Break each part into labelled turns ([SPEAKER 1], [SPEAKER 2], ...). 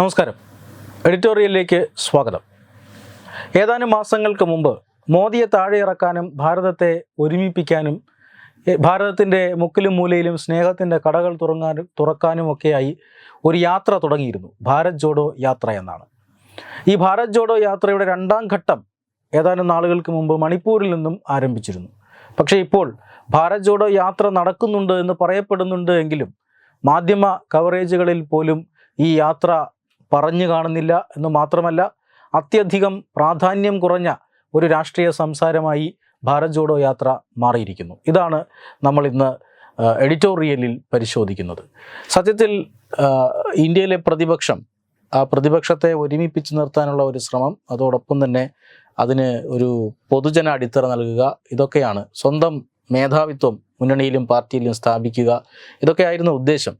[SPEAKER 1] നമസ്കാരം. എഡിറ്റോറിയലിലേക്ക് സ്വാഗതം. ഏതാനും മാസങ്ങൾക്ക് മുമ്പ് മോദിയെ താഴെ ഇറക്കാനും ഭാരതത്തെ ഒരുമിപ്പിക്കാനും ഭാരതത്തിന്റെ മുക്കിലും മൂലയിലും സ്നേഹത്തിന്റെ കടകൾ തുറങ്ങാനും തുറക്കാനുമൊക്കെയായി ഒരു യാത്ര തുടങ്ങിയിരുന്നു. ഭാരത് ജോഡോ യാത്ര എന്നാണ്. ഈ ഭാരത് ജോഡോ യാത്രയുടെ രണ്ടാം ഘട്ടം ഏതാനും നാളുകൾക്ക് മുമ്പ് മണിപ്പൂരിൽ നിന്നും ആരംഭിച്ചിരുന്നു. പക്ഷേ ഇപ്പോൾ ഭാരത് ജോഡോ യാത്ര നടക്കുന്നുണ്ട് എന്ന് പറയപ്പെടുന്നുണ്ട് എങ്കിലും മാധ്യമ കവറേജുകളിൽ പോലും ഈ യാത്ര പറഞ്ഞു കാണുന്നില്ല എന്ന് മാത്രമല്ല അത്യധികം പ്രാധാന്യം കുറഞ്ഞ ഒരു രാഷ്ട്രീയ സംസാരമായി ഭാരത് ജോഡോ യാത്ര മാറിയിരിക്കുന്നു. ഇതാണ് നമ്മൾ ഇന്ന് എഡിറ്റോറിയലിൽ പരിശോധിക്കുന്നത്. സത്യത്തിൽ ഇന്ത്യയിലെ പ്രതിപക്ഷം ആ പ്രതിപക്ഷത്തെ ഒരുമിപ്പിച്ച് നിർത്താനുള്ള ഒരു ശ്രമം അതോടൊപ്പം തന്നെ അതിന് ഒരു പൊതുജന അടിത്തറ നൽകുക ഇതൊക്കെയാണ് സ്വന്തം മേധാവിത്വം മുന്നണിയിലും പാർട്ടിയിലും സ്ഥാപിക്കുക ഇതൊക്കെയായിരുന്നു ഉദ്ദേശം.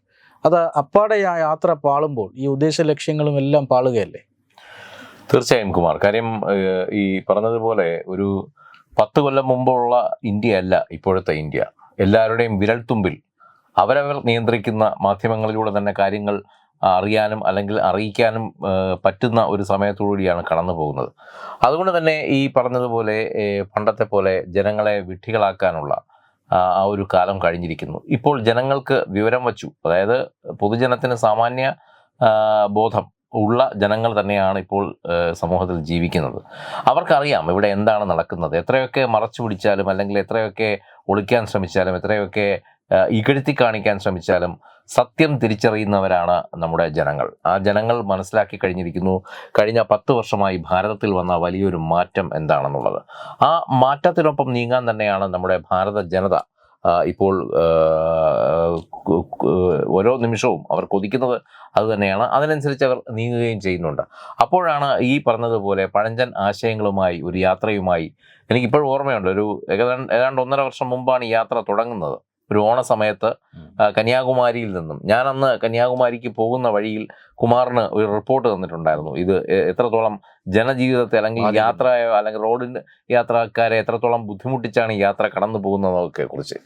[SPEAKER 1] അത് അപ്പാടെ ആ യാത്ര പാളുമ്പോൾ ഈ ഉദ്ദേശ ലക്ഷ്യങ്ങളും എല്ലാം പാളുകയല്ലേ?
[SPEAKER 2] തീർച്ചയായും കുമാർ. കാര്യം ഈ പറഞ്ഞതുപോലെ ഒരു പത്ത് കൊല്ലം മുമ്പുള്ള ഇന്ത്യ അല്ല ഇപ്പോഴത്തെ ഇന്ത്യ. എല്ലാവരുടെയും വിരൽത്തുമ്പിൽ അവരവർ നിയന്ത്രിക്കുന്ന മാധ്യമങ്ങളിലൂടെ തന്നെ കാര്യങ്ങൾ അറിയാനും അല്ലെങ്കിൽ അറിയിക്കാനും പറ്റുന്ന ഒരു സമയത്തോടുകൂടിയാണ് കടന്നു പോകുന്നത്. അതുകൊണ്ട് തന്നെ ഈ പറഞ്ഞതുപോലെ പണ്ടത്തെ പോലെ ജനങ്ങളെ വിഡ്ഢികളാക്കാനുള്ള ആ ഒരു കാലം കഴിഞ്ഞിരിക്കുന്നു. ഇപ്പോൾ ജനങ്ങൾക്ക് വിവരം വച്ചു. അതായത് പൊതുജനത്തിന് സാമാന്യ ബോധം ഉള്ള ജനങ്ങൾ തന്നെയാണ് ഇപ്പോൾ സമൂഹത്തിൽ ജീവിക്കുന്നത്. അവർക്കറിയാം ഇവിടെ എന്താണ് നടക്കുന്നത്. എത്രയൊക്കെ മറച്ചു പിടിച്ചാലും അല്ലെങ്കിൽ എത്രയൊക്കെ ഒളിക്കാൻ ശ്രമിച്ചാലും എത്രയൊക്കെ ഇകഴ്ത്തി കാണിക്കാൻ ശ്രമിച്ചാലും സത്യം തിരിച്ചറിയുന്നവരാണ് നമ്മുടെ ജനങ്ങൾ. ആ ജനങ്ങൾ മനസ്സിലാക്കി കഴിഞ്ഞിരിക്കുന്നു. കഴിഞ്ഞ പത്ത് വർഷമായി ഭാരതത്തിൽ വന്ന വലിയൊരു മാറ്റം എന്താണെന്നുള്ളത്. ആ മാറ്റത്തിനൊപ്പം നീങ്ങാൻ തന്നെയാണ് നമ്മുടെ ഭാരത ജനത ഇപ്പോൾ ഓരോ നിമിഷവും അവർ കൊതിക്കുന്നത് അത് തന്നെയാണ്. അതിനനുസരിച്ച് അവർ നീങ്ങുകയും ചെയ്യുന്നുണ്ട്. അപ്പോഴാണ് ഈ പറഞ്ഞതുപോലെ പഴഞ്ചൻ ആശയങ്ങളുമായി ഒരു യാത്രയുമായി എനിക്കിപ്പോഴും ഓർമ്മയുണ്ട്. ഒരു ഏകദേശം ഏതാണ്ട് ഒന്നര വർഷം മുമ്പാണ് ഈ യാത്ര തുടങ്ങുന്നത്. ഒരു ഓണ സമയത്ത് കന്യാകുമാരിയിൽ നിന്നും. ഞാൻ അന്ന് കന്യാകുമാരിക്ക് പോകുന്ന വഴിയിൽ കുമാറിന് ഒരു റിപ്പോർട്ട് തന്നിട്ടുണ്ടായിരുന്നു. ഇത് എത്രത്തോളം ജനജീവിതത്തെ അല്ലെങ്കിൽ. യാത്രയോ അല്ലെങ്കിൽ റോഡിന് യാത്രക്കാരെ എത്രത്തോളം ബുദ്ധിമുട്ടിച്ചാണ് ഈ യാത്ര കടന്നു പോകുന്നതൊക്കെ കുറിച്ച്.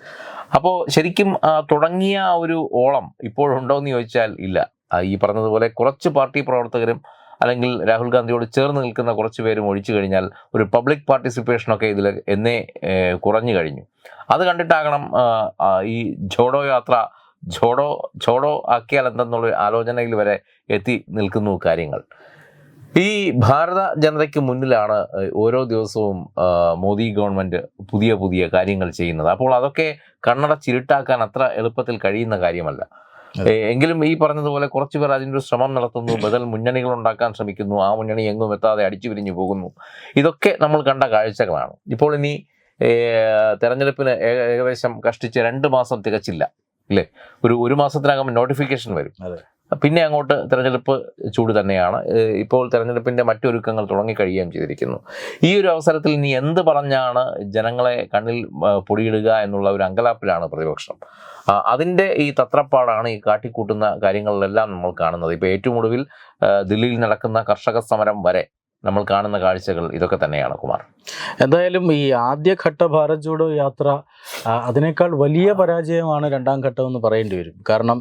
[SPEAKER 2] അപ്പോൾ ശരിക്കും ആ, തുടങ്ങിയ ഒരു ഓളം ഇപ്പോഴുണ്ടോ എന്ന് ചോദിച്ചാൽ ഇല്ല. ഈ പറഞ്ഞതുപോലെ കുറച്ച് പാർട്ടി പ്രവർത്തകരും അല്ലെങ്കിൽ രാഹുൽ ഗാന്ധിയോട് ചേർന്ന് നിൽക്കുന്ന കുറച്ച് പേരും ഒഴിച്ചു കഴിഞ്ഞാൽ ഒരു പബ്ലിക് പാർട്ടിസിപ്പേഷനൊക്കെ ഇതിൽ എന്നേ കുറഞ്ഞു കഴിഞ്ഞു. അത് കണ്ടിട്ടാകണം ഈ ജോഡോ യാത്ര ജോഡോ ജോഡോ ആക്കിയാൽ എന്തെന്നുള്ള ആലോചനയിൽ വരെ എത്തി നിൽക്കുന്നു കാര്യങ്ങൾ. ഈ ഭാരത ജനതയ്ക്ക് മുന്നിലാണ് ഓരോ ദിവസവും മോദി ഗവൺമെന്റ് പുതിയ പുതിയ കാര്യങ്ങൾ ചെയ്യുന്നത്. അപ്പോൾ അതൊക്കെ കണ്ണട ചിരുട്ടാക്കാൻ അത്ര എളുപ്പത്തിൽ കഴിയുന്ന കാര്യമല്ല. എങ്കിലും ഈ പറഞ്ഞതുപോലെ കുറച്ചു പേർ അതിന്റെ ശ്രമം നടത്തുന്നു ബദൽ മുന്നണികൾ ഉണ്ടാക്കാൻ ശ്രമിക്കുന്നു ആ മുന്നണി എങ്ങും എത്താതെ അടിച്ചു പിരിഞ്ഞു പോകുന്നു. ഇതൊക്കെ നമ്മൾ കണ്ട കാഴ്ചകളാണ്. ഇപ്പോൾ ഇനി തെരഞ്ഞെടുപ്പിന് ഏകദേശം കഷ്ടിച്ച് രണ്ട് മാസം തികച്ചില്ല അല്ലേ ഒരു ഒരു മാസത്തിനകം നോട്ടിഫിക്കേഷൻ വരും. പിന്നെ അങ്ങോട്ട് തെരഞ്ഞെടുപ്പ് ചൂട് തന്നെയാണ്. ഇപ്പോൾ തെരഞ്ഞെടുപ്പിന്റെ മറ്റൊരുക്കങ്ങൾ തുടങ്ങിക്കഴിയുകയും ചെയ്തിരിക്കുന്നു. ഈ ഒരു അവസരത്തിൽ ഇനി എന്ത് പറഞ്ഞാണ് ജനങ്ങളെ കണ്ണിൽ പൊടിയിടുക എന്നുള്ള ഒരു അങ്കലാപ്പിലാണ് പ്രതിപക്ഷം. അതിന്റെ ഈ തത്രപ്പാടാണ് ഈ കാട്ടിക്കൂട്ടുന്ന കാര്യങ്ങളിലെല്ലാം നമ്മൾ കാണുന്നത്. ഇപ്പോൾ ഏറ്റവും ഒടുവിൽ ദില്ലിയിൽ നടക്കുന്ന കർഷക സമരം വരെ നമ്മൾ കാണുന്ന കാഴ്ചകൾ ഇതൊക്കെ തന്നെയാണ് കുമാർ.
[SPEAKER 1] എന്തായാലും ഈ ആദ്യഘട്ട ഭാരത് ജോഡോ യാത്ര അതിനേക്കാൾ വലിയ പരാജയമാണ് രണ്ടാം ഘട്ടം എന്ന് പറയേണ്ടി വരും. കാരണം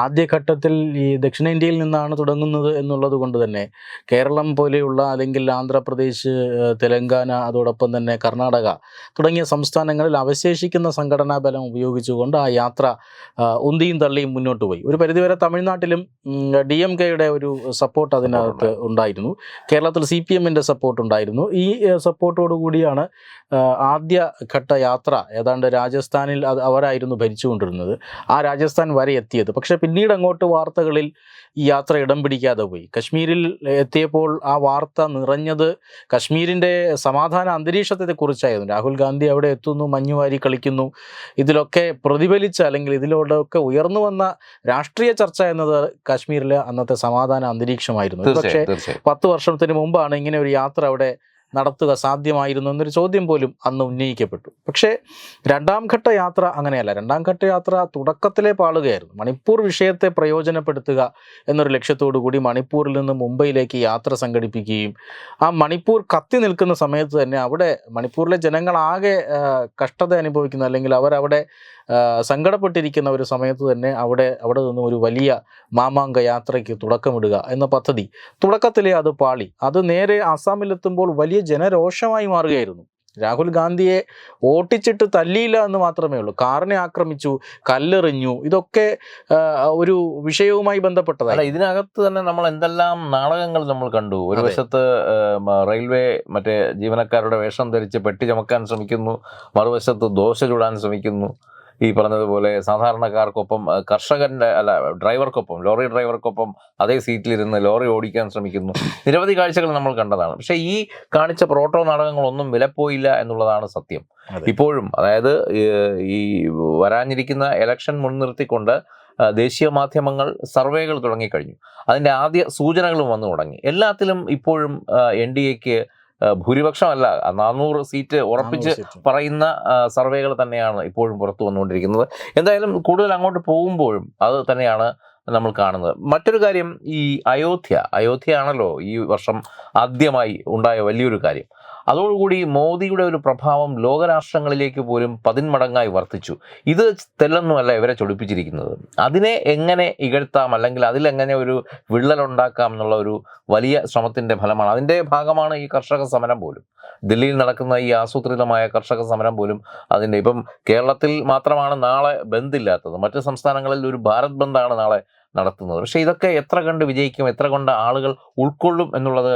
[SPEAKER 1] ആദ്യഘട്ടത്തിൽ ഈ ദക്ഷിണേന്ത്യയിൽ നിന്നാണ് തുടങ്ങുന്നത് എന്നുള്ളത് കൊണ്ട് തന്നെ കേരളം പോലെയുള്ള അല്ലെങ്കിൽ ആന്ധ്രാപ്രദേശ് തെലങ്കാന അതോടൊപ്പം തന്നെ കർണാടക തുടങ്ങിയ സംസ്ഥാനങ്ങളിൽ അവശേഷിക്കുന്ന സംഘടനാ ബലം ഉപയോഗിച്ചുകൊണ്ട് ആ യാത്ര ഉന്തിയും തള്ളിയും മുന്നോട്ട് പോയി. ഒരു പരിധിവരെ തമിഴ്നാട്ടിലും ഡി എം കെയുടെ ഒരു സപ്പോർട്ട് അതിനകത്ത് ഉണ്ടായിരുന്നു. കേരളത്തിൽ സി പി എമ്മിന്റെ സപ്പോർട്ട് ഉണ്ടായിരുന്നു ഈ സപ്പോർട്ടോടു കൂടിയാണ് ആദ്യഘട്ട ആദ്യ ഘട്ട യാത്ര ഏതാണ്ട് രാജസ്ഥാനിൽ അത് അവരായിരുന്നു ഭരിച്ചുകൊണ്ടിരുന്നത്. ആ രാജസ്ഥാൻ വരെ എത്തിയത്. പക്ഷേ പിന്നീട് അങ്ങോട്ട് വാർത്തകളിൽ ഈ യാത്ര ഇടം പിടിക്കാതെ പോയി. കശ്മീരിൽ എത്തിയപ്പോൾ ആ വാർത്ത നിറഞ്ഞത് കശ്മീരിന്റെ സമാധാന അന്തരീക്ഷത്തെ കുറിച്ചായിരുന്നു. രാഹുൽ ഗാന്ധി അവിടെ എത്തുന്നു മഞ്ഞുവാരി കളിക്കുന്നു. ഇതിലൊക്കെ പ്രതിഫലിച്ച അല്ലെങ്കിൽ ഇതിലൂടെയൊക്കെ ഉയർന്നു വന്ന രാഷ്ട്രീയ ചർച്ച എന്നത് കാശ്മീരിലെ അന്നത്തെ സമാധാന അന്തരീക്ഷമായിരുന്നു. പക്ഷേ പത്ത് വർഷത്തിന് മുമ്പാണ് ഇങ്ങനെ ഒരു യാത്ര അവിടെ നടത്തുക സാധ്യമായിരുന്നു എന്നൊരു ചോദ്യം പോലും അന്ന് ഉന്നയിക്കപ്പെട്ടു. പക്ഷേ രണ്ടാം ഘട്ട യാത്ര അങ്ങനെയല്ല. രണ്ടാം ഘട്ട യാത്ര തുടക്കത്തിലെ പാളുകയായിരുന്നു. മണിപ്പൂർ വിഷയത്തെ പ്രയോജനപ്പെടുത്തുക എന്നൊരു ലക്ഷ്യത്തോടു കൂടി മണിപ്പൂരിൽ നിന്ന് മുംബൈയിലേക്ക് യാത്ര സംഘടിപ്പിക്കുകയും ആ മണിപ്പൂർ കത്തി നിൽക്കുന്ന സമയത്ത് തന്നെ അവിടെ മണിപ്പൂരിലെ ജനങ്ങളാകെ കഷ്ടത അനുഭവിക്കുന്ന അല്ലെങ്കിൽ അവരവിടെ സങ്കടപ്പെട്ടിരിക്കുന്ന ഒരു സമയത്ത് തന്നെ അവിടെ അവിടെ നിന്നും ഒരു വലിയ മാമാങ്ക യാത്രയ്ക്ക് തുടക്കമിടുക എന്ന പദ്ധതി തുടക്കത്തിലേ അത് പാളി. അത് നേരെ ആസാമിലെത്തുമ്പോൾ വലിയ ജനരോഷമായി മാറുകയായിരുന്നു. രാഹുൽ ഗാന്ധിയെ ഓട്ടിച്ചിട്ട് തല്ലിയില്ല എന്ന് മാത്രമേ ഉള്ളൂ. കാറിനെ ആക്രമിച്ചു കല്ലെറിഞ്ഞു ഇതൊക്കെ ഒരു വിഷയവുമായി ബന്ധപ്പെട്ടതാണ്
[SPEAKER 2] ഇതിനകത്ത് തന്നെ നമ്മൾ എന്തെല്ലാം നാടകങ്ങൾ നമ്മൾ കണ്ടു? ഒരു വശത്ത് റെയിൽവേ മറ്റേ ജീവനക്കാരുടെ വേഷം ധരിച്ച് പെട്ടി ചമക്കാൻ ശ്രമിക്കുന്നു മറുവശത്ത് ദോശ ചുടാൻ ശ്രമിക്കുന്നു. ഈ പറഞ്ഞതുപോലെ സാധാരണക്കാർക്കൊപ്പം കർഷകന്റെ അല്ല ഡ്രൈവർക്കൊപ്പം ലോറി ഡ്രൈവർക്കൊപ്പം അതേ സീറ്റിലിരുന്ന് ലോറി ഓടിക്കാൻ ശ്രമിക്കുന്നു. നിരവധി കാഴ്ചകൾ നമ്മൾ കണ്ടതാണ്. പക്ഷേ ഈ കാണിച്ച പ്രോട്ടോ നാടകങ്ങളൊന്നും വിലപ്പോയില്ല എന്നുള്ളതാണ് സത്യം. ഇപ്പോഴും അതായത് ഈ വരാനിരിക്കുന്ന എലക്ഷൻ മുൻനിർത്തിക്കൊണ്ട് ദേശീയ മാധ്യമങ്ങൾ സർവേകൾ തുടങ്ങിക്കഴിഞ്ഞു. അതിന്റെ ആദ്യ സൂചനകളും വന്നു തുടങ്ങി. എല്ലാത്തിലും ഇപ്പോഴും എൻ ഡി എക്ക് ഭൂരിപക്ഷമല്ല. നാനൂറ് സീറ്റ് ഉറപ്പിച്ച് പറയുന്ന സർവേകൾ തന്നെയാണ് ഇപ്പോഴും പുറത്തു വന്നുകൊണ്ടിരിക്കുന്നത്. എന്തായാലും കൂടുതൽ അങ്ങോട്ട് പോകുമ്പോഴും അത് തന്നെയാണ് നമ്മൾ കാണുന്നത്. മറ്റൊരു കാര്യം ഈ അയോധ്യ. അയോധ്യയാണല്ലോ ഈ വർഷം ആദ്യമായി ഉണ്ടായ വലിയൊരു കാര്യം. അതോടുകൂടി മോദിയുടെ ഒരു പ്രഭാവം ലോകരാഷ്ട്രങ്ങളിലേക്ക് പോലും പതിന്മടങ്ങായി വർദ്ധിച്ചു. ഇത് തെല്ലൊന്നുമല്ല ഇവരെ ചൊടിപ്പിച്ചിരിക്കുന്നത്. അതിനെ എങ്ങനെ ഇകഴ്ത്താം അല്ലെങ്കിൽ അതിലെങ്ങനെ ഒരു വിള്ളലുണ്ടാക്കാം എന്നുള്ള ഒരു വലിയ ശ്രമത്തിന്റെ ഫലമാണ്. അതിന്റെ ഭാഗമാണ് ഈ കർഷക സമരം പോലും. ദില്ലിയിൽ നടക്കുന്ന ഈ ആസൂത്രിതമായ കർഷക സമരം പോലും അതിന്റെ ഇപ്പം കേരളത്തിൽ മാത്രമാണ് നാളെ ബന്ദ് ഇല്ലാത്തത് മറ്റ് സംസ്ഥാനങ്ങളിൽ ഒരു ഭാരത് ബന്ദാണ് നാളെ നടത്തുന്നത്. പക്ഷേ ഇതൊക്കെ എത്ര കണ്ട് വിജയിക്കും എത്ര കൊണ്ട് ആളുകൾ ഉൾക്കൊള്ളും എന്നുള്ളത്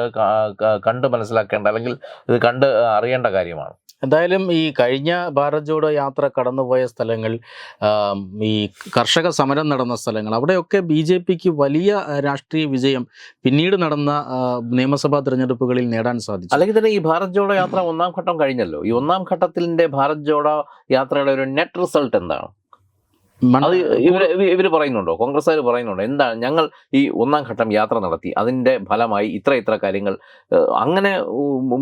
[SPEAKER 2] കണ്ട് മനസ്സിലാക്കേണ്ട അല്ലെങ്കിൽ ഇത് കണ്ട് അറിയേണ്ട കാര്യമാണ്.
[SPEAKER 1] എന്തായാലും ഈ കഴിഞ്ഞ ഭാരത് ജോഡോ യാത്ര കടന്നുപോയ സ്ഥലങ്ങൾ ഈ കർഷക സമരം നടന്ന സ്ഥലങ്ങൾ അവിടെയൊക്കെ ബി ജെ പിക്ക് വലിയ രാഷ്ട്രീയ വിജയം പിന്നീട് നടന്ന നിയമസഭാ തിരഞ്ഞെടുപ്പുകളിൽ നേടാൻ സാധിച്ചു.
[SPEAKER 2] അല്ലെങ്കിൽ തന്നെ ഈ ഭാരത് ജോഡോ യാത്ര ഒന്നാം ഘട്ടം കഴിഞ്ഞല്ലോ. ഈ ഒന്നാം ഘട്ടത്തിന്റെ ഭാരത് ജോഡോ യാത്രയുടെ ഒരു നെറ്റ് റിസൾട്ട് എന്താണ്? അത് ഇവർ ഇവർ പറയുന്നുണ്ടോ? കോൺഗ്രസ്സുകാർ പറയുന്നുണ്ടോ? എന്താണ് ഞങ്ങൾ ഈ ഒന്നാം ഘട്ടം യാത്ര നടത്തി അതിന്റെ ഫലമായി ഇത്ര ഇത്ര കാര്യങ്ങൾ അങ്ങനെ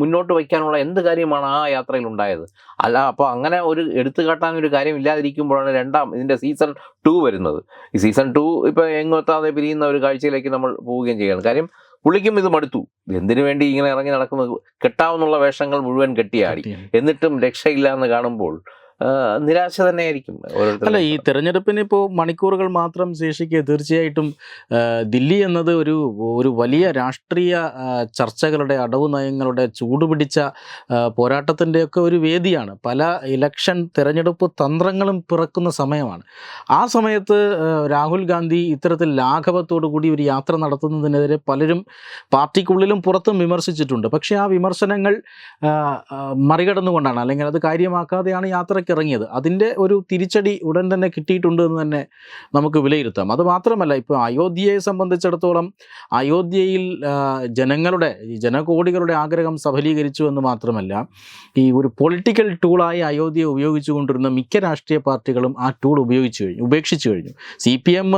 [SPEAKER 2] മുന്നോട്ട് വയ്ക്കാനുള്ള എന്ത് കാര്യമാണ് ആ യാത്രയിൽ ഉണ്ടായത്? അല്ല അപ്പോൾ അങ്ങനെ ഒരു എടുത്തു കാട്ടാൻ ഒരു കാര്യം ഇല്ലാതിരിക്കുമ്പോഴാണ് രണ്ടാം ഇതിന്റെ സീസൺ ടു വരുന്നത്. ഈ സീസൺ ടു ഇപ്പൊ എങ്ങോട്ടാതെ പിരിയുന്ന ഒരു കാഴ്ചയിലേക്ക് നമ്മൾ പോവുകയും ചെയ്യണം കാര്യം പുള്ളിക്കും ഇത് മടുത്തു. എന്തിനു വേണ്ടി ഇങ്ങനെ ഇറങ്ങി നടക്കുന്നത്? കെട്ടാവുന്നുള്ള വേഷങ്ങൾ മുഴുവൻ കെട്ടിയാടി. എന്നിട്ടും രക്ഷയില്ല എന്ന് കാണുമ്പോൾ നിരാശ തന്നെയായിരിക്കും
[SPEAKER 1] അല്ല ഈ തെരഞ്ഞെടുപ്പിന് ഇപ്പോൾ മണിക്കൂറുകൾ മാത്രം ശേഷിക്കെ തീർച്ചയായിട്ടും ദില്ലി എന്നത് ഒരു ഒരു വലിയ രാഷ്ട്രീയ ചർച്ചകളുടെ അടവ് നയങ്ങളുടെ ചൂടുപിടിച്ച പോരാട്ടത്തിന്റെയൊക്കെ ഒരു വേദിയാണ്. പല ഇലക്ഷൻ തെരഞ്ഞെടുപ്പ് തന്ത്രങ്ങളും പിറക്കുന്ന സമയമാണ്. ആ സമയത്ത് രാഹുൽ ഗാന്ധി ഇത്തരത്തിൽ ലാഘവത്തോടു കൂടി ഒരു യാത്ര നടത്തുന്നതിനെതിരെ പലരും പാർട്ടിക്കുള്ളിലും പുറത്തും വിമർശിച്ചിട്ടുണ്ട്. പക്ഷേ ആ വിമർശനങ്ങൾ മറികടന്നുകൊണ്ടാണ്. അല്ലെങ്കിൽ അത് കാര്യമാക്കാതെയാണ് യാത്രയ്ക്ക് ഇറങ്ങിയത്. അതിന്റെ ഒരു തിരിച്ചടി ഉടൻ തന്നെ കിട്ടിയിട്ടുണ്ട് എന്ന് തന്നെ നമുക്ക് വിലയിരുത്താം. അതുമാത്രമല്ല ഇപ്പോൾ അയോധ്യയെ സംബന്ധിച്ചിടത്തോളം അയോധ്യയിൽ ജനങ്ങളുടെ ജനകോടികളുടെ ആഗ്രഹം സഫലീകരിച്ചു എന്ന് മാത്രമല്ല ഈ ഒരു പൊളിറ്റിക്കൽ ടൂളായി അയോധ്യ ഉപയോഗിച്ചുകൊണ്ടിരുന്ന മിക്ക രാഷ്ട്രീയ പാർട്ടികളും ആ ടൂൾ ഉപയോഗിച്ചു കഴിഞ്ഞു ഉപേക്ഷിച്ചു കഴിഞ്ഞു. സി പി എം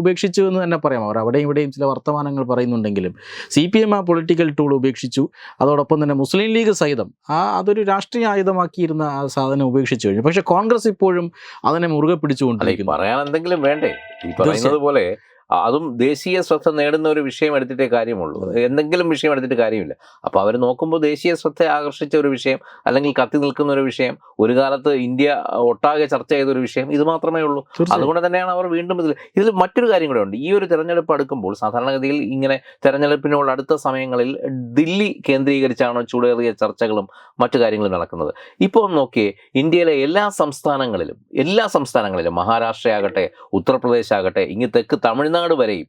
[SPEAKER 1] ഉപേക്ഷിച്ചു എന്ന് തന്നെ പറയാം. അവർ അവിടെയും ഇവിടെയും ചില വർത്തമാനങ്ങൾ പറയുന്നുണ്ടെങ്കിലും സി പി എം ആ പൊളിറ്റിക്കൽ ടൂൾ ഉപേക്ഷിച്ചു. അതോടൊപ്പം തന്നെ മുസ്ലിം ലീഗ് സഹിതം ആ അതൊരു രാഷ്ട്രീയ ആയുധമാക്കിയിരുന്ന ആ സാധനം ഉപേക്ഷിച്ചു. കഴിഞ്ഞു. പക്ഷേ കോൺഗ്രസ് ഇപ്പോഴും അതിനെ മുറുകെ പിടിച്ചുകൊണ്ടിരിക്കുന്നു.
[SPEAKER 2] പറയാൻ എന്തെങ്കിലും വേണ്ടേ? ഈ പറയുന്നത് പോലെ അതും ദേശീയ ശ്രദ്ധ നേടുന്ന ഒരു വിഷയം എടുത്തിട്ടേ കാര്യമുള്ളൂ. എന്തെങ്കിലും വിഷയം എടുത്തിട്ട് കാര്യമില്ല. അപ്പൊ അവർ നോക്കുമ്പോൾ ദേശീയ ശ്രദ്ധ ആകർഷിച്ച ഒരു വിഷയം അല്ലെങ്കിൽ കത്തി നിൽക്കുന്ന ഒരു വിഷയം ഒരു കാലത്ത് ഇന്ത്യ ഒട്ടാകെ ചർച്ച ചെയ്ത ഒരു വിഷയം ഇത് മാത്രമേ ഉള്ളൂ. അതുകൊണ്ട് തന്നെയാണ് അവർ വീണ്ടും ഇതിൽ ഇതിൽ മറ്റൊരു കാര്യം കൂടെ ഉണ്ട്. ഈ ഒരു തെരഞ്ഞെടുപ്പ് അടുക്കുമ്പോൾ സാധാരണഗതിയിൽ ഇങ്ങനെ തെരഞ്ഞെടുപ്പിനോട് അടുത്ത സമയങ്ങളിൽ ദില്ലി കേന്ദ്രീകരിച്ചാണ് ചൂടേറിയ ചർച്ചകളും മറ്റു കാര്യങ്ങളും നടക്കുന്നത്. ഇപ്പോൾ നോക്കിയേ ഇന്ത്യയിലെ എല്ലാ സംസ്ഥാനങ്ങളിലും എല്ലാ സംസ്ഥാനങ്ങളിലും മഹാരാഷ്ട്ര ആകട്ടെ ഉത്തർപ്രദേശ് ആകട്ടെ ഇങ്ങ് തെക്ക് തമിഴ്നാട് വരെയും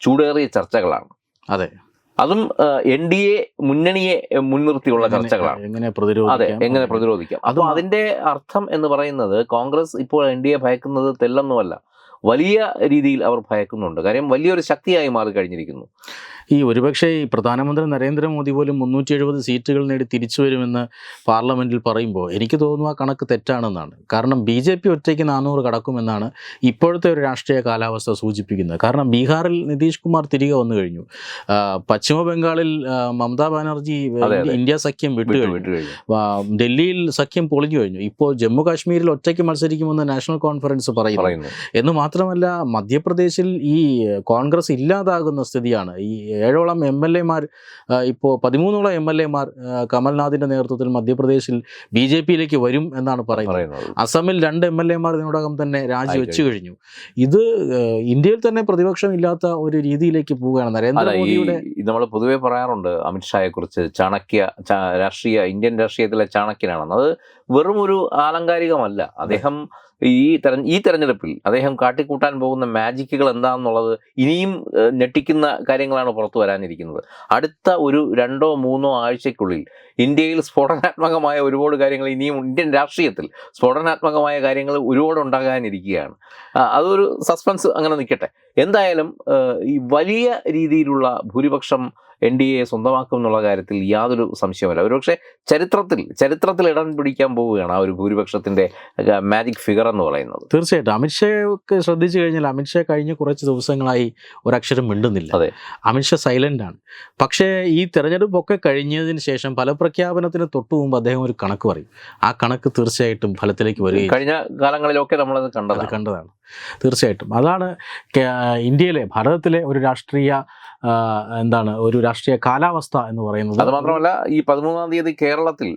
[SPEAKER 2] ചൂടേറിയ ചർച്ചകളാണ്.
[SPEAKER 1] അതെ.
[SPEAKER 2] അതും എൻ ഡി എ മുന്നണിയെ മുൻനിർത്തിയുള്ള ചർച്ചകളാണ്.
[SPEAKER 1] എങ്ങനെ
[SPEAKER 2] അതെ എങ്ങനെ പ്രതിരോധിക്കാം.
[SPEAKER 1] അതും-
[SPEAKER 2] അതിന്റെ അർത്ഥം എന്ന് പറയുന്നത് കോൺഗ്രസ് ഇപ്പോൾ എൻ ഡി എ ഭയക്കുന്നത് തെല്ലൊന്നുമല്ല. വലിയ രീതിയിൽ അവർ ഭയക്കുന്നുണ്ട്. കാര്യം വലിയൊരു ശക്തിയായി മാറി കഴിഞ്ഞിരിക്കുന്നു
[SPEAKER 1] ഈ ഒരുപക്ഷെ ഈ പ്രധാനമന്ത്രി നരേന്ദ്രമോദി പോലും മുന്നൂറ്റി എഴുപത് സീറ്റുകൾ നേടി തിരിച്ചു വരുമെന്ന് പാർലമെന്റിൽ പറയുമ്പോൾ എനിക്ക് തോന്നുന്നു ആ കണക്ക് തെറ്റാണെന്നാണ്. കാരണം ബി ജെ പി ഒറ്റയ്ക്ക് നാനൂറ് കടക്കുമെന്നാണ് ഇപ്പോഴത്തെ ഒരു രാഷ്ട്രീയ കാലാവസ്ഥ സൂചിപ്പിക്കുന്നത്. കാരണം ബീഹാറിൽ നിതീഷ് കുമാർ തിരികെ വന്നു കഴിഞ്ഞു. പശ്ചിമ ബംഗാളിൽ മമതാ ബാനർജി. ഇന്ത്യ സഖ്യം വിട്ടു കഴിഞ്ഞു. ഡൽഹിയിൽ സഖ്യം പൊളിഞ്ഞു കഴിഞ്ഞു. ഇപ്പോൾ ജമ്മു കാശ്മീരിൽ ഒറ്റയ്ക്ക് മത്സരിക്കുമെന്ന് നാഷണൽ കോൺഫറൻസ് പറയുന്നു. എന്ന് മാത്രമല്ല മധ്യപ്രദേശിൽ ഈ കോൺഗ്രസ് ഇല്ലാതാകുന്ന സ്ഥിതിയാണ്. ഈ ഏഴോളം എം എൽ എമാർ ഇപ്പോൾ പതിമൂന്നോളം എം എൽ എമാർ കമൽനാഥിന്റെ നേതൃത്വത്തിൽ മധ്യപ്രദേശിൽ ബി ജെ പിയിലേക്ക് വരും എന്നാണ് പറയുന്നത്. അസമിൽ രണ്ട് എം എൽ എമാർ ഇതിനോടകം തന്നെ രാജിവെച്ചു കഴിഞ്ഞു ഇത് ഇന്ത്യയിൽ തന്നെ പ്രതിപക്ഷം ഇല്ലാത്ത ഒരു രീതിയിലേക്ക് പോവുകയാണ് നരേന്ദ്രമോദിയുടെ
[SPEAKER 2] നമ്മൾ പൊതുവേ പറയാറുണ്ട് അമിത്ഷായെ കുറിച്ച് ചാണക്യ രാഷ്ട്രീയ ഇന്ത്യൻ രാഷ്ട്രീയത്തിലെ ചാണക്യനാണെന്ന്. അത് വെറും ഒരു ആലങ്കാരികമല്ല. അദ്ദേഹം ഈ തെര ഈ തെരഞ്ഞെടുപ്പിൽ അദ്ദേഹം കാട്ടിക്കൂട്ടാൻ പോകുന്ന മാജിക്കുകൾ എന്താണെന്നുള്ളത് ഇനിയും ഞെട്ടിക്കുന്ന കാര്യങ്ങളാണ് പുറത്തു വരാനിരിക്കുന്നത്. അടുത്ത ഒരു രണ്ടോ മൂന്നോ ആഴ്ചയ്ക്കുള്ളിൽ ഇന്ത്യയിൽ സ്ഫോടനാത്മകമായ ഒരുപാട് കാര്യങ്ങൾ ഇനിയും ഇന്ത്യൻ രാഷ്ട്രീയത്തിൽ സ്ഫോടനാത്മകമായ കാര്യങ്ങൾ ഒരുപാട് ഉണ്ടാകാനിരിക്കുകയാണ്. അതൊരു സസ്പെൻസ് അങ്ങനെ നിൽക്കട്ടെ. എന്തായാലും ഈ വലിയ രീതിയിലുള്ള ഭൂരിപക്ഷം എൻ ഡി എ സ്വന്തമാക്കും എന്നുള്ള കാര്യത്തിൽ യാതൊരു സംശയവുമില്ല. ഒരുപക്ഷെ ചരിത്രത്തിൽ ചരിത്രത്തിൽ ഇടം പിടിക്കാൻ പോവുകയാണ് ആ ഒരു ഭൂരിപക്ഷത്തിന്റെ മാജിക് ഫിഗർ എന്ന് പറയുന്നത്.
[SPEAKER 1] തീർച്ചയായിട്ടും. അമിത്ഷായെ ഒക്കെ ശ്രദ്ധിച്ചു കഴിഞ്ഞാൽ അമിത്ഷാ കഴിഞ്ഞ കുറച്ച് ദിവസങ്ങളായി ഒരക്ഷരം മിണ്ടുന്നില്ല.
[SPEAKER 2] അതെ.
[SPEAKER 1] അമിത്ഷാ സൈലന്റ് ആണ്. പക്ഷേ ഈ തെരഞ്ഞെടുപ്പൊക്കെ കഴിഞ്ഞതിന് ശേഷം ഫലപ്രഖ്യാപനത്തിന് തൊട്ടു മുമ്പ് അദ്ദേഹം ഒരു കണക്ക് പറയും. ആ കണക്ക് തീർച്ചയായിട്ടും ഫലത്തിലേക്ക് വരികയും
[SPEAKER 2] കഴിഞ്ഞ കാലങ്ങളിലൊക്കെ നമ്മളത്
[SPEAKER 1] കണ്ടത്
[SPEAKER 2] കണ്ടതാണ്.
[SPEAKER 1] തീർച്ചയായിട്ടും. അതാണ് ഇന്ത്യയിലെ ഭാരതത്തിലെ ഒരു രാഷ്ട്രീയ എന്താണ് ഒരു രാഷ്ട്രീയ കാലാവസ്ഥ എന്ന് പറയുന്നത്.
[SPEAKER 2] അത് മാത്രമല്ല ഈ പതിമൂന്നാം തീയതി കേരളത്തിൽ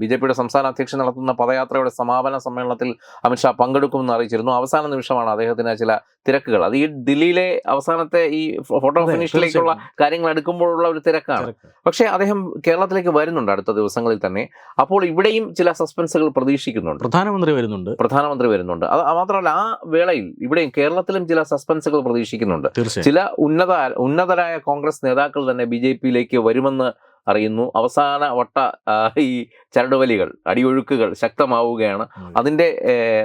[SPEAKER 2] ബി ജെ പിയുടെ സംസ്ഥാന അധ്യക്ഷൻ നടത്തുന്ന പദയാത്രയുടെ സമാപന സമ്മേളനത്തിൽ അമിത്ഷാ പങ്കെടുക്കുമെന്ന് അറിയിച്ചിരുന്നു. അവസാന നിമിഷമാണ് അദ്ദേഹത്തിന് ചില തിരക്കുകൾ. അത് ഈ ദില്ലിയിലെ അവസാനത്തെ ഈ ഫോട്ടോ ഫിനിഷിലേക്കുള്ള കാര്യങ്ങൾ എടുക്കുമ്പോഴുള്ള ഒരു തിരക്കാണ്.
[SPEAKER 1] തിരക്ക്.
[SPEAKER 2] പക്ഷേ അദ്ദേഹം കേരളത്തിലേക്ക് വരുന്നുണ്ട് അടുത്ത ദിവസങ്ങളിൽ തന്നെ. അപ്പോൾ ഇവിടെയും ചില സസ്പെൻസുകൾ പ്രതീക്ഷിക്കുന്നുണ്ട്.
[SPEAKER 1] പ്രധാനമന്ത്രി വരുന്നുണ്ട്.
[SPEAKER 2] പ്രധാനമന്ത്രി വരുന്നുണ്ട്. അത് മാത്രമല്ല ആ വേളയിൽ ഇവിടെയും കേരളത്തിലും ചില സസ്പെൻസുകൾ പ്രതീക്ഷിക്കുന്നുണ്ട്. ചില ഉന്നത ഉന്നതരായ കോൺഗ്രസ് നേതാക്കൾ തന്നെ ബി ജെ പിയിലേക്ക് വരുമെന്ന് അറിയുന്നു. അവസാന വട്ട ഈ ചരടുവലികൾ അടിയൊഴുക്കുകൾ ശക്തമാവുകയാണ്. അതിന്റെ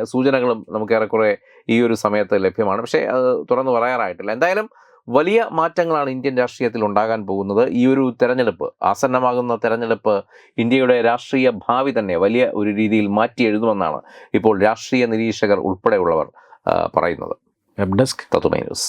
[SPEAKER 2] സൂചനകളും നമുക്ക് ഏറെക്കുറെ ഈ ഒരു സമയത്ത് ലഭ്യമാണ്. പക്ഷേ അത് തുറന്നു പറയാറായിട്ടില്ല. എന്തായാലും വലിയ മാറ്റങ്ങളാണ് ഇന്ത്യൻ രാഷ്ട്രീയത്തിൽ ഉണ്ടാകാൻ പോകുന്നത്. ഈ ഒരു തെരഞ്ഞെടുപ്പ് ആസന്നമാകുന്ന തെരഞ്ഞെടുപ്പ് ഇന്ത്യയുടെ രാഷ്ട്രീയ ഭാവി തന്നെ വലിയ ഒരു രീതിയിൽ മാറ്റി എഴുതുമെന്നാണ് ഇപ്പോൾ രാഷ്ട്രീയ നിരീക്ഷകർ ഉൾപ്പെടെയുള്ളവർ പറയുന്നത്.
[SPEAKER 1] വെബ് ഡെസ്ക്
[SPEAKER 2] തത്തുമൈ ന്യൂസ്.